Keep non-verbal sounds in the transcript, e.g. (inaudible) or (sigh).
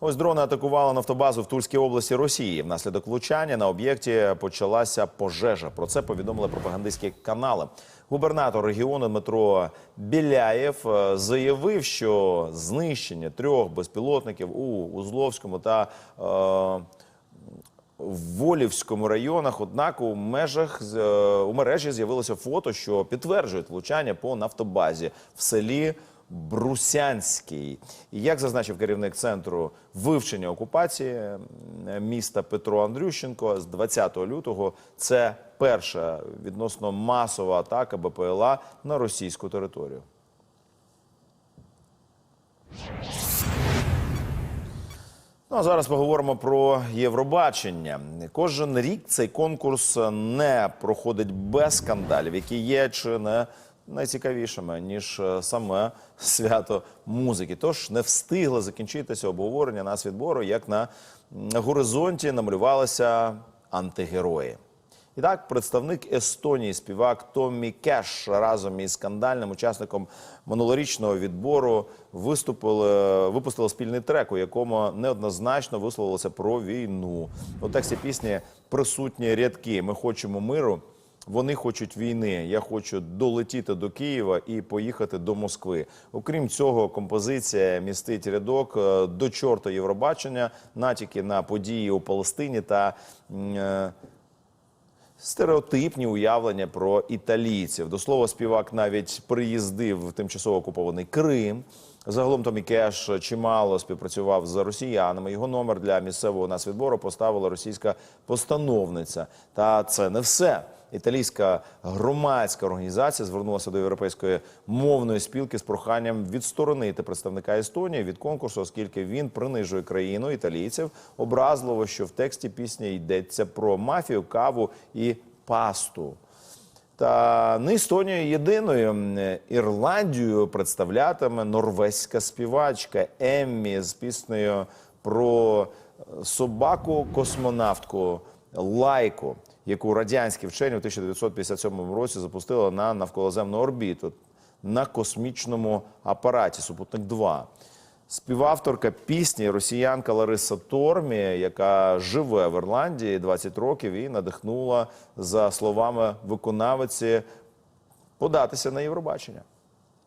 Ось дрони атакували нафтобазу в Тульській області Росії. Внаслідок влучання на об'єкті почалася пожежа. Про це повідомили пропагандистські канали. Губернатор регіону Дмитро Біляєв е, заявив, що знищення трьох безпілотників у Узловському та е, Волівському районах. Однак у межах е, у мережі з'явилося фото, що підтверджують влучання по нафтобазі в селі. Брусянський, і як зазначив керівник центру вивчення окупації міста Петро Андрющенко, з 20 лютого це перша відносно масова атака БПЛА на російську територію. Ну а зараз поговоримо про Євробачення. Кожен рік цей конкурс не проходить без скандалів, які є чи не найцікавішими ніж е, саме (laughs) свято музики. Тож не встигли закінчитися обговорення нас відбору, як на горизонті намалювалися антигерої. І так, представник Естонії, співак Томмі Кеш разом із скандальним учасником минулорічного відбору виступили, випустили спільний трек, у якому неоднозначно висловилося про війну. У тексті пісні присутні рядки Ми хочемо миру. Вони хочуть війни. Я хочу долетіти до Києва і поїхати до Москви. Окрім цього, композиція містить рядок е, до чорта Євробачення, натяки на події у Палестині та е, стереотипні уявлення про італійців. До слова, співак навіть приїздив в тимчасово окупований Крим. Загалом Томі Кеш чимало співпрацював з росіянами. Його номер для місцевого нацвідбору поставила російська постановниця. Та це не все. Італійська громадська організація звернулася до європейської мовної спілки з проханням відсторонити представника Естонії від конкурсу, оскільки він принижує країну італійців. Образливо, що в тексті пісні йдеться про мафію, каву і пасту. Та не Естонію єдиною М, Ірландію представлятиме норвезька співачка Еммі з піснею про е, собаку-космонавтку Лайку, яку радянські вчені у 1957 році запустили на навколоземну орбіту на космічному апараті Супутник 2 Співавторка пісні росіянка Лариса Тормі, яка живе в Ірландії 20 років і надихнула за словами виконавиці податися на Євробачення.